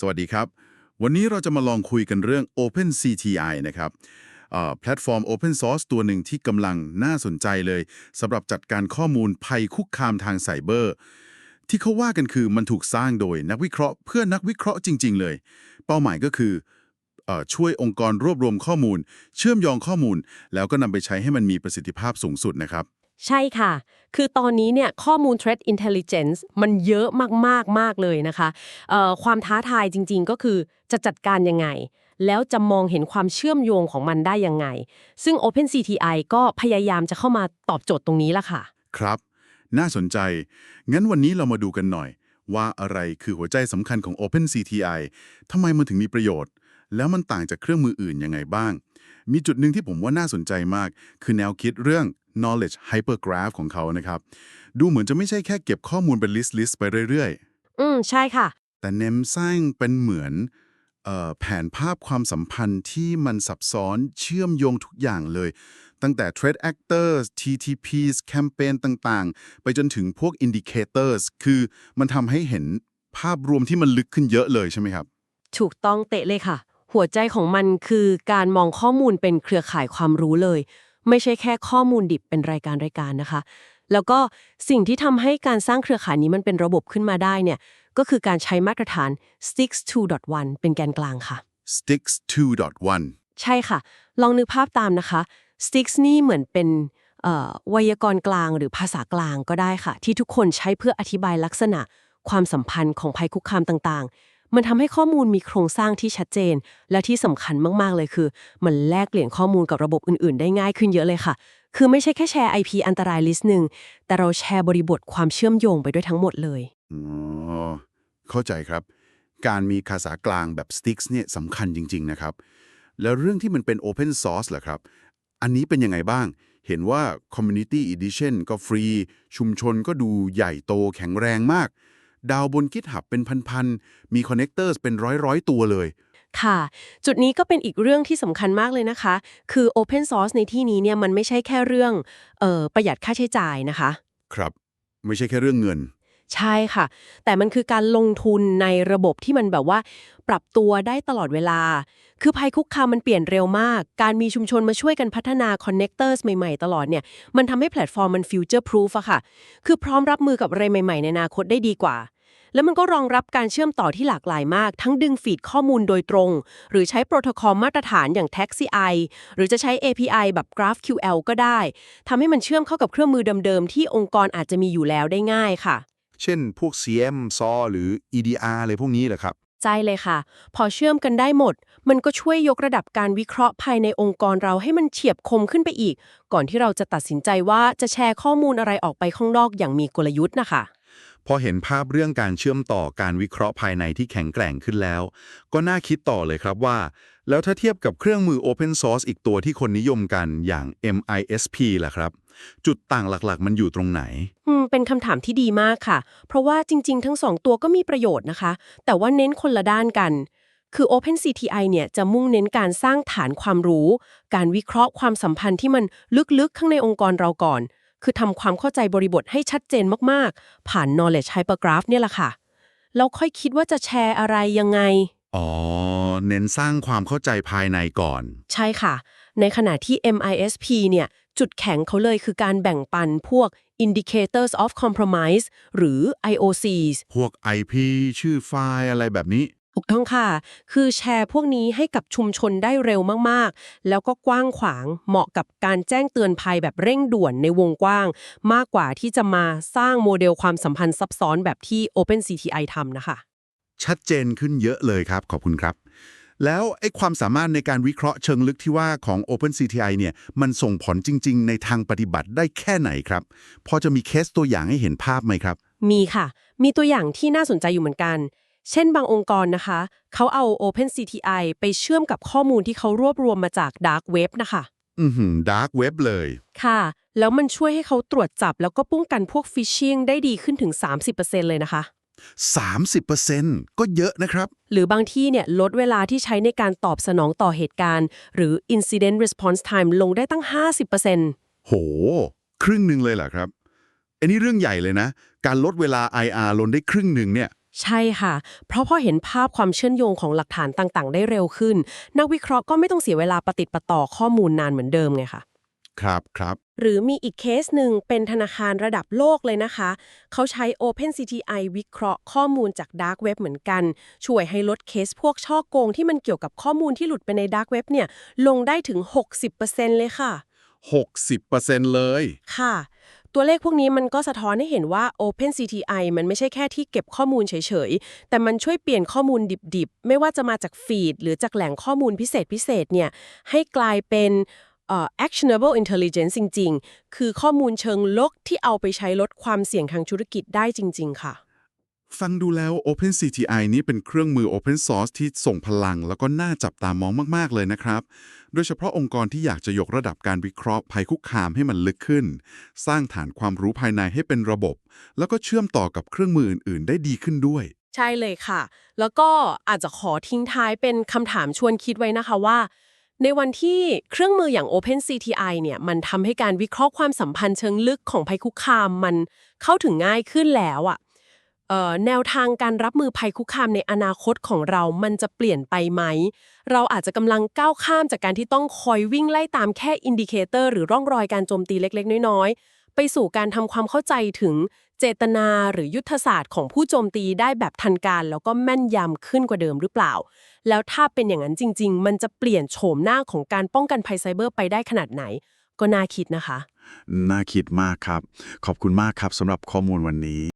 สวัสดีครับ วันนี้เราจะมาลองคุยกันเรื่อง OpenCTI นะครับอ่อแพลตฟอร์ม Open Source ตัวหนึ่งที่กำลังน่าสนใจเลยสำหรับจัดการข้อมูลภัยคุกคามทางไซเบอร์ ที่เขาว่ากันคือมันถูกสร้างโดยนักวิเคราะห์เพื่อนักวิเคราะห์จริง ๆ เลย เป้าหมายก็คืออ่อช่วยองค์กรรวบรวมข้อมูล เชื่อมโยงข้อมูล แล้วก็นำไปใช้ให้มันมีประสิทธิภาพสูงสุดนะครับ ใช่ค่ะ คือตอนนี้เนี่ยข้อมูล Threat Intelligence มันเยอะมากๆมากเลยนะคะ ความท้าทายจริงๆก็คือจะจัดการยังไง แล้วจะมองเห็นความเชื่อมโยงของมันได้ยังไง ซึ่ง OpenCTI ก็พยายามจะเข้ามาตอบโจทย์ตรงนี้ละค่ะ ครับ น่าสนใจ งั้นวันนี้เรามาดูกันหน่อย ว่าอะไรคือหัวใจสำคัญของ OpenCTI ทำไมมันถึงมีประโยชน์ แล้วมันต่างจากเครื่องมืออื่นยังไงบ้าง มีจุดหนึ่งที่ผมว่าน่าสนใจมาก คือแนวคิดเรื่อง knowledge hypergraph ของเขานะครับ ดูเหมือนจะไม่ใช่แค่เก็บข้อมูลเป็น list list ไปเรื่อยอืม ใช่ค่ะๆแต่เน้นสร้างเป็นเหมือนเอ่อแผนภาพความสัมพันธ์ที่มันซับซ้อนเชื่อมโยงทุกอย่างเลย ตั้งแต่ Threat Actors TTPs แคมเปญต่างๆ ไปจนถึงพวก Indicators คือมันทำให้เห็นภาพรวมที่มันลึกขึ้นเยอะเลยใช่ไหมครับ ถูกต้องเตะเลยค่ะ หัวใจของมันคือการมองข้อมูลเป็นเครือข่ายความรู้เลย ไม่ใช่แค่ข้อมูลดิบเป็นรายการรายการนะคะ แล้วก็สิ่งที่ทำให้การสร้างเครือข่ายนี้มันเป็นระบบขึ้นมาได้เนี่ยก็คือการใช้มาตรฐาน Six 2.1 เป็นแกนกลางค่ะ Sticks 2.1 ใช่ค่ะ ลองนึกภาพตามนะคะ Sticks นี่เหมือนเป็นเอ่อไวยากรณ์กลางหรือภาษากลางก็ได้ค่ะ ที่ทุกคนใช้เพื่ออธิบายลักษณะ ความสัมพันธ์ของภัยคุกคามต่างๆ มันทำให้ข้อมูลมีโครงสร้างที่ชัดเจน และที่สำคัญมากๆเลยคือ มันแลกเปลี่ยนข้อมูลกับระบบอื่น ๆ ได้ง่ายขึ้นเยอะเลยค่ะ คือไม่ใช่แค่แชร์ IP อันตรายลิสต์หนึ่งแต่เราแชร์บริบทความเชื่อมโยงไปด้วยทั้งหมดเลยอ๋อเข้าใจครับ การมีภาษากลางแบบ Sticks เนี่ยสำคัญจริง ๆ นะครับ แล้วเรื่องที่มันเป็น Open Source เหรอครับ อันนี้เป็นยังไงบ้าง เห็นว่า Community Edition ก็ฟรี ชุมชนก็ดูใหญ่โตแข็งแรงมาก ดาวบน GitHub เป็นพันๆ มี Connectors เป็นร้อยๆ ตัวเลย ค่ะ จุดนี้ก็เป็นอีกเรื่องที่สำคัญมากเลยนะคะ คือ Open Source ในที่นี้เนี่ยมันไม่ใช่แค่เรื่องเออประหยัดค่าใช้จ่ายนะคะ ครับ ไม่ใช่แค่เรื่องเงิน ใช่ค่ะ แต่มันคือการลงทุนในระบบที่มันแบบว่า ปรับตัวได้ตลอดเวลา คือภัยคุกคามมันเปลี่ยนเร็วมาก การมีชุมชนมาช่วยกันพัฒนาคอนเน c เตอร์ใหม่ๆ ตลอดเนี่ย มันทำให้แพลตฟอร์มมันฟิวเจอร์พรูฟอะค่ะ คือพร้อมรับมือกับอะไรใหม่ๆ ในอนาคตได้ดีกว่า แล้วมันก็รองรับการเชื่อมต่อที่หลากหลายมาก ทั้งดึงฟีดข้อมูลโดยตรง หรือใช้โปรโตคอลมาตรฐานอย่าง TaxiI หรือจะใช้ API แบบ GraphQL ก็ได้ทำให้มันเชื่อมเข้ากับเครื่องมือเดิมๆที่องค์กรอาจจะมีอยู่แล้วได้ง่ายค่ะ เช่น พวก CM SAW หรือ EDR อะไรพวกนี้เหรอครับใจเลยค่ะ พอเชื่อมกันได้หมด มันก็ช่วยยกระดับการวิเคราะห์ภายในองค์กรเราให้มันเฉียบคมขึ้นไปอีก ก่อนที่เราจะตัดสินใจว่าจะแชร์ข้อมูลอะไรออกไปข้างนอกอย่างมีกลยุทธ์นะคะ พอเห็นภาพเรื่องการเชื่อมต่อการวิเคราะห์ภายในที่แข็งแกร่งขึ้นแล้ว ก็น่าคิดต่อเลยครับว่า แล้วถ้าเทียบกับเครื่องมือ Open Source อีกตัวที่คนนิยมกันอย่าง MISP ล่ะครับ จุดต่างหลักๆ มันอยู่ตรงไหน อืม เป็นคำถามที่ดีมากค่ะ เพราะว่าจริง ๆ ทั้งสองตัวก็มีประโยชน์นะคะ แต่ว่าเน้นคนละด้านกันคือ OpenCTI เนี่ยจะมุ่งเน้นการสร้างฐานความรู้ การวิเคราะห์ความสัมพันธ์ที่มันลึกๆ ข้างในองค์กรเราก่อน คือทำความเข้าใจบริบทให้ชัดเจนมากๆ ผ่าน knowledge hypergraph เนี่ยแหละค่ะ แล้วค่อยคิดว่าจะแชร์อะไรยังไง อ๋อ เน้นสร้างความเข้าใจภายในก่อน ใช่ค่ะ ในขณะที่ MISP เนี่ย จุดแข็งเขาเลยคือการแบ่งปันพวก indicators of compromise หรือ IOCs พวก IP ชื่อไฟล์อะไรแบบนี้ ถูกต้องค่ะ คือแชร์พวกนี้ให้กับชุมชนได้เร็วมากๆ แล้วก็กว้างขวาง เหมาะกับการแจ้งเตือนภัยแบบเร่งด่วนในวงกว้าง มากกว่าที่จะมาสร้างโมเดลความสัมพันธ์ซับซ้อนแบบที่ OpenCTI ทำนะคะ ชัดเจนขึ้นเยอะเลยครับ ขอบคุณครับ แล้วไอ้ความสามารถในการวิเคราะห์เชิงลึกที่ว่าของ OpenCTI เนี่ย มันส่งผลจริง ๆ ในทางปฏิบัติได้แค่ไหนครับ พอจะมีเคสตัวอย่างให้เห็นภาพไหมครับ มีค่ะ มีตัวอย่างที่น่าสนใจอยู่เหมือนกัน เช่นบางองค์กรนะคะ เขาเอา OpenCTI ไปเชื่อมกับข้อมูลที่เขารวบรวมมาจาก Dark Web นะคะ อือหือดาร์กเว็บเลย ค่ะ แล้วมันช่วยให้เขาตรวจจับแล้วก็ป้องกันพวกฟิชชิงได้ดีขึ้นถึง 30%เลยนะคะ 30%ก็เยอะนะครับ หรือบางที่เนี่ยลดเวลาที่ใช้ในการตอบสนองต่อเหตุการณ์ หรือ incident response time ลงได้ตั้ง 50%โห ครึ่งหนึ่งเลยเหรอครับ อันนี้เรื่องใหญ่เลยนะ การลดเวลา IR ลดได้ครึ่งหนึ่งเนี่ย ใช่ค่ะ เพราะพอเห็นภาพความเชื่อมโยงของหลักฐานต่างๆ ได้เร็วขึ้น นักวิเคราะห์ก็ไม่ต้องเสียเวลาประติดประต่อข้อมูลนานเหมือนเดิมไงค่ะ ครับครับ หรือมีอีกเคสหนึ่งเป็นธนาคารระดับโลกเลยนะคะ เขาใช้ OpenCTI วิเคราะห์ข้อมูลจาก Dark Web เหมือนกัน ช่วยให้ลดเคสพวกช่อโกงที่มันเกี่ยวกับข้อมูลที่หลุดไปใน Dark Web เนี่ยลงได้ถึง 60%เลยค่ะ 60%เลย ค่ะ ตัวเลขพวกนี้มันก็สะท้อนให้เห็นว่า OpenCTI มันไม่ใช่แค่ที่เก็บข้อมูลเฉยๆ แต่มันช่วยเปลี่ยนข้อมูลดิบๆ ไม่ว่าจะมาจากฟีดหรือจากแหล่งข้อมูลพิเศษพิเศษเนี่ยให้กลายเป็น actionable intelligence จริง ๆ คือข้อมูลเชิงลกที่เอาไปใช้ลดความเสี่ยงทางธุรกิจได้จริง ๆ ค่ะ ฟังดูแล้ว OpenCTI นี้เป็นเครื่องมือ Open Source ที่ส่งพลังแล้วก็น่าจับตามองมาก ๆ เลยนะครับ โดยเฉพาะองค์กรที่อยากจะยกระดับการวิเคราะห์ภัยคุกคามให้มันลึกขึ้น สร้างฐานความรู้ภายในให้เป็นระบบ แล้วก็เชื่อมต่อกับเครื่องมืออื่น ๆ ได้ดีขึ้นด้วย ใช่เลยค่ะ แล้วก็อาจจะขอทิ้งท้ายเป็นคำถามชวนคิดไว้นะคะว่า ในวันที่เครื่องมืออย่าง OpenCTI เนี่ยมันทำให้การวิเคราะห์ความสัมพันธ์เชิงลึกของภัยคุกคามมันเข้าถึงง่ายขึ้นแล้วอะเอ่อ แนวทางการรับมือภัยคุกคามในอนาคตของเรามันจะเปลี่ยนไปไหม เราอาจจะกำลังก้าวข้ามจากการที่ต้องคอยวิ่งไล่ตามแค่อินดิเคเตอร์หรือร่องรอยการโจมตีเล็กๆ น้อยๆ ไปสู่การทำความเข้าใจถึงเจตนาหรือยุทธศาสตร์ของผู้โจมตีได้แบบทันการ แล้วก็แม่นยำขึ้นกว่าเดิมหรือเปล่า แล้วถ้าเป็นอย่างนั้นจริง ๆ มันจะเปลี่ยนโฉมหน้าของการป้องกันภัยไซเบอร์ไปได้ขนาดไหน ก็น่าคิดนะคะ น่าคิดมากครับ ขอบคุณมากครับสำหรับข้อมูลวันนี้